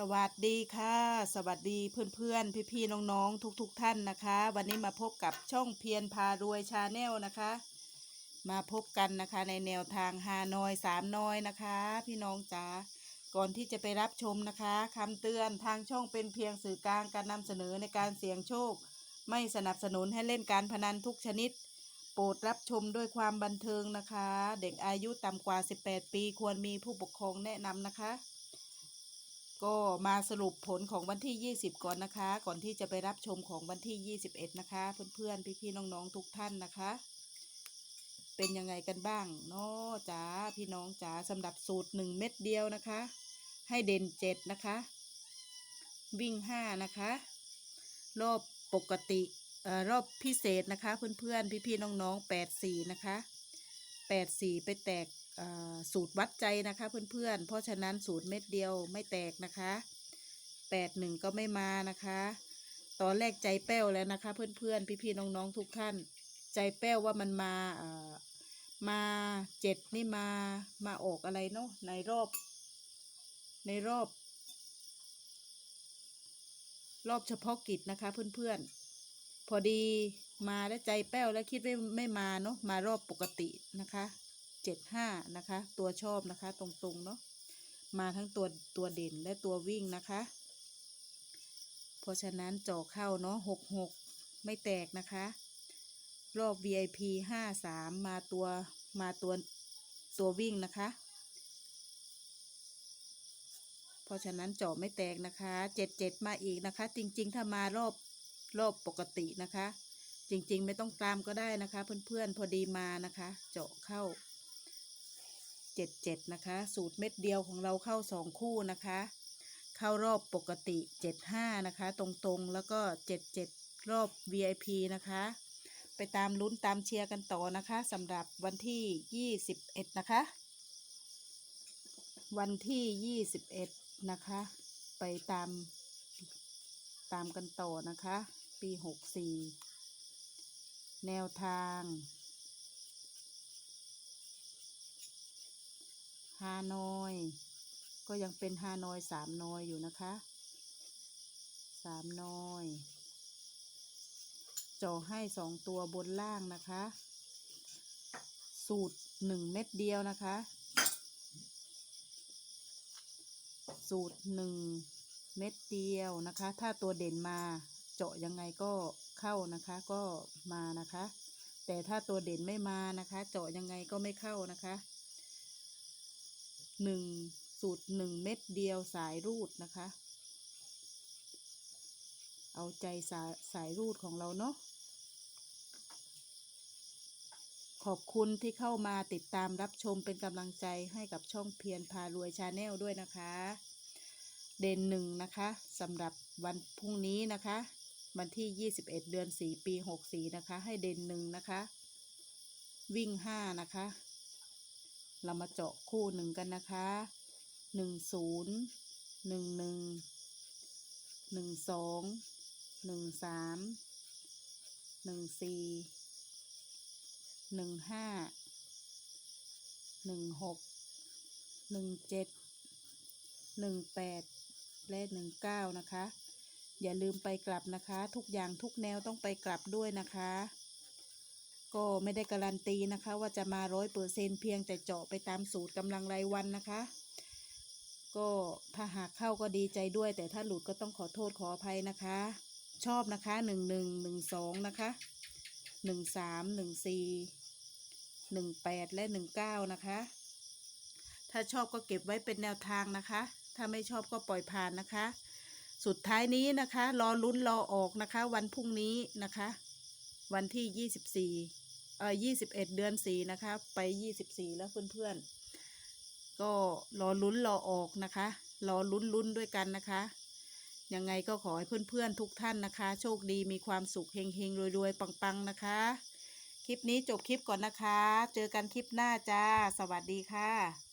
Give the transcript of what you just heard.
สวัสดีค่ะ สวัสดีเพื่อนๆ พี่ๆ น้องๆ ทุกๆท่านนะคะ วันนี้มาพบกับช่องเพียรพารวยชาแนลนะคะ มาพบกันนะคะในแนวทางฮานอยสามนอยนะคะ พี่น้องจ๋าก่อนที่จะไปรับชมนะคะคำเตือนทางช่องเป็นเพียงสื่อกลางการนำเสนอในการเสี่ยงโชค ไม่สนับสนุนให้เล่นการพนันทุกชนิด โปรดรับชมด้วยความบันเทิงนะคะ เด็กอายุต่ำกว่า 18 ปี ควรมีผู้ปกครองแนะนำนะคะ ก็มาสรุปผลของวันที่ 20 ก่อนนะคะ ก่อนที่จะไปรับชมของวันที่ 21 นะคะ เพื่อนๆ พี่ๆ น้องๆ ทุกท่านนะคะ เป็นยังไงกันบ้างเนาะจ๋าพี่น้องจ๋าสำหรับสูตร 1 เม็ดเดียวนะคะ ให้เด่น 7 นะคะ วิ่ง 5 นะคะ รอบปกติเอ่อรอบพิเศษนะคะ เพื่อนๆ พี่ๆ น้องๆ 84 นะคะ 84 ไปแตกอ่อสูตรวัดใจนะคะเพื่อนๆ เพราะฉะนั้นสูตรเม็ดเดียวไม่แตกนะคะ 81 ก็ไม่มานะคะ ตอนแรกใจแป้วแล้วนะคะ เพื่อนๆ พี่ๆ น้องๆ ทุกท่าน ใจแป้วว่ามันมาเอ่อมาเจ็ดนี่มามาออกอะไรเนาะในรอบ ในรอบ รอบเฉพาะกิจนะคะเพื่อนๆ พอดีมาแล้วใจแป้วแล้วคิดว่ไม่มาเนาะมารอบปกตินะคะเจ็ดห้านะคะ ตัวชอบนะคะ ตรงๆเนาะมาทั้งตัวตัวเด่นและตัววิ่งนะคะ เพราะฉะนั้นเจาะเข้าเนาะหกหกไม่แตกนะคะ รอบ VIP ห้าสามมาตัวมาตัวตัววิ่งนะคะ เพราะฉะนั้นเจาะไม่แตกนะคะเจ็ดเจ็ดมาอีกนะคะ จริงๆ ถ้ามารอบ รอบปกตินะคะ จริงๆ ไม่ต้องตามก็ได้นะคะ เพื่อนๆพอดีมานะคะ เจาะเข้าเจ็ดเจ็ดนะคะ สูตรเม็ดเดียวของเราเข้าสองคู่นะคะ เข้ารอบปกติเจ็ดห้านะคะ ตรงๆแล้วก็เจ็ดเจ็ดรอบ VIP นะคะ ไปตามลุ้นตามเชียร์กันต่อนะคะสำหรับวันที่ยี่สิบเอ็ดนะคะ วันที่ยี่สิบเอ็ดนะคะ ไปตามตามกันต่อนะคะ ปีหกสี่แนวทางฮานอย ก็ยังเป็นฮานอยสามนอยอยู่นะคะสามนอยจ่อให้สองตัวบนล่างนะคะ สูตรหนึ่งเม็ดเดียวนะคะ สูตรหนึ่งเม็ดเดียวนะคะ ถ้าตัวเด่นมา เจาะยังไงก็เข้านะคะก็มานะคะ แต่ถ้าตัวเด่นไม่มานะคะ เจาะยังไงก็ไม่เข้านะคะหนึ่งสูตรหนึ่งเม็ดเดียวสายรูดนะคะ เอาใจสายสายรูดของเราเนาะขอบคุณที่เข้ามาติดตามรับชมเป็นกำลังใจให้กับช่องเพียรพารวยชาแนลด้วยนะคะ เด่นหนึ่งนะคะสำหรับวันพรุ่งนี้นะคะ วันที่ 21 เดือน 4 ปี 64 นะคะ ให้เด่นหนึ่งนะคะ วิ่ง 5 นะคะ เรามาเจาะคู่หนึ่งกันนะคะ 1 0 1 1 1 2 1 3 1 4หนึ่งห้าหนึ่งหกหนึ่งเจ็ดหนึ่งแปดและหนึ่งเก้านะคะ อย่าลืมไปกลับนะคะ ทุกอย่างทุกแนวต้องไปกลับด้วยนะคะ ก็ไม่ได้การันตีนะคะ ว่าจะมาร้อยเปอร์เซ็นเพียงแต่เจาะไปตามสูตรกำลังรายวันนะคะ ก็ถ้าหากเข้าก็ดีใจด้วย แต่ถ้าหลุดก็ต้องขอโทษขออภัยนะคะ ชอบนะคะหนึ่งหนึ่งหนึ่งสองนะคะหนึ่งสามหนึ่งสี่หนึ่งแปดและหนึ่งเก้านะคะ ถ้าชอบก็เก็บไว้เป็นแนวทางนะคะ ถ้าไม่ชอบก็ปล่อยผ่านนะคะ สุดท้ายนี้นะคะ รอลุ้นรอออกนะคะ วันพรุ่งนี้นะคะ วันที่ยี่สิบสี่เอ่อยี่สิบเอ็ดเดือนสี่นะคะ ไปยี่สิบสี่แล้วเพื่อนๆ ก็รอลุ้นรอออกนะคะ รอลุ้นลุ้นด้วยกันนะคะยังไงก็ขอให้เพื่อนๆทุกท่านนะคะ โชคดีมีความสุขเฮงๆรวยๆปังๆนะคะ คลิปนี้จบคลิปก่อนนะคะ เจอกันคลิปหน้าจ้า สวัสดีค่ะ